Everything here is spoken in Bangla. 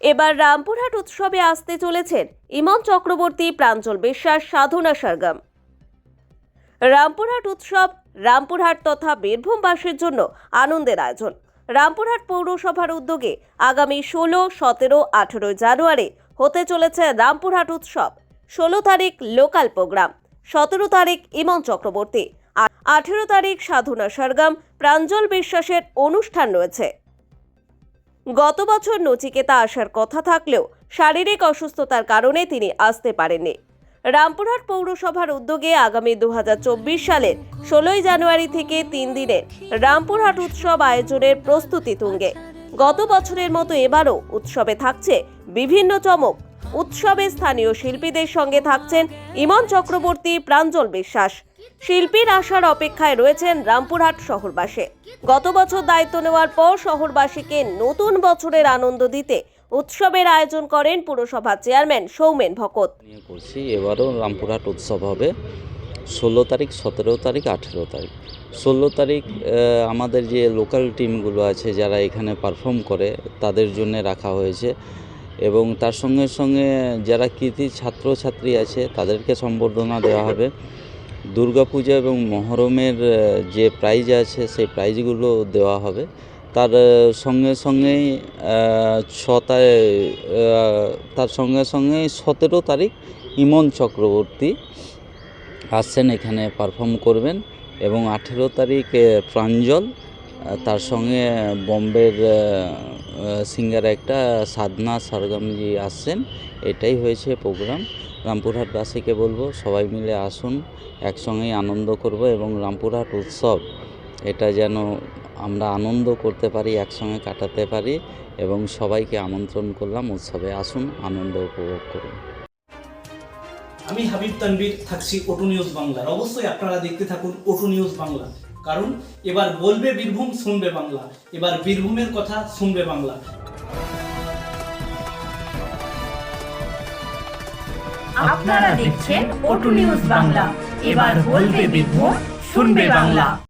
এবার রামপুরহাট উৎসবে আসতে চলেছেন ইমন চক্রবর্তী, প্রাঞ্জল বিশ্বাস, সাধনা সরগম। রামপুরহাট উৎসব রামপুরহাট তথা বীরভূমবাসীর জন্য আনন্দের আয়োজন। রামপুরহাট পৌরসভার উদ্যোগে আগামী ষোলো, সতেরো আঠেরো জানুয়ারি হতে চলেছে রামপুরহাট উৎসব। ষোলো তারিখ লোকাল প্রোগ্রাম, সতেরো তারিখ ইমন চক্রবর্তী আঠেরো তারিখ সাধনা সরগম, প্রাঞ্জল বিশ্বাসের অনুষ্ঠান রয়েছে। গত বছর নচিকেতা আসার কথা থাকলেও শারীরিক অসুস্থতার কারণে তিনি আসতে পারেননি। রামপুরহাট পৌরসভার উদ্যোগে আগামী দু হাজার চব্বিশ সালের ষোলোই জানুয়ারি থেকে তিন দিনের রামপুরহাট উৎসব আয়োজনের প্রস্তুতি তুঙ্গে। গত বছরের মতো এবারও উৎসবে থাকছে বিভিন্ন চমক। উৎসবে স্থানীয় শিল্পীদের সঙ্গে থাকছেন ইমন চক্রবর্তী, প্রাঞ্জল বিশ্বাস। শিল্পীর আসার অপেক্ষায় রয়েছেন রামপুরহাট শহরবাসী। গত বছর দায়িত্ব নেওয়ার পর শহরবাসীকে নতুন বছরের আনন্দ দিতে উৎসবের আয়োজন করেন পুরসভা চেয়ারম্যান সৌমেন ভকত। করছি, এবারও রামপুরহাট উৎসব হবে। ষোলো তারিখ, সতেরো তারিখ, আঠেরো তারিখ। ষোলো তারিখ আমাদের যে লোকাল টিমগুলো আছে যারা এখানে পারফর্ম করে, তাদের জন্য রাখা হয়েছে। এবং তার সঙ্গে সঙ্গে যারা কৃতি ছাত্রছাত্রী আছে, তাদেরকে সম্বর্ধনা দেওয়া হবে। দুর্গাপূজা এবং মহরমের যে প্রাইজ আছে সেই প্রাইজগুলো দেওয়া হবে। তার সঙ্গে সঙ্গেই আহ, ছ তার সঙ্গে সঙ্গেই সতেরো তারিখ ইমন চক্রবর্তী আসছেন এখানে পারফর্ম করবেন এবং আঠেরো তারিখ প্রাঞ্জল তার সঙ্গে বম্বের সিঙ্গার একটা সাধনা সরগমজি আসছেন। এটাই হয়েছে প্রোগ্রাম রামপুরহাটবাসীকে বলব, সবাই মিলে আসুন, একসঙ্গেই আনন্দ করব এবং রামপুরহাট উৎসব, এটা যেন আমরা আনন্দ করতে পারি, একসঙ্গে কাটাতে পারি এবং সবাইকে আমন্ত্রণ করলাম উৎসবে। আসুন, আনন্দ উপভোগ করুন। আমি হাবিব তানবীর থাকছি ওটু নিউজ বাংলার। অবশ্যই আপনারা দেখতে থাকুন ওটু নিউজ বাংলা। কারণ এবার বলবে বীরভূম, শুনবে বাংলা। এবার বীরভূমের কথা, শুনবে বাংলা। আপনারা দেখছেন ওটু নিউজ বাংলা। এবার বলবে বীরভূম শুনবে বাংলা।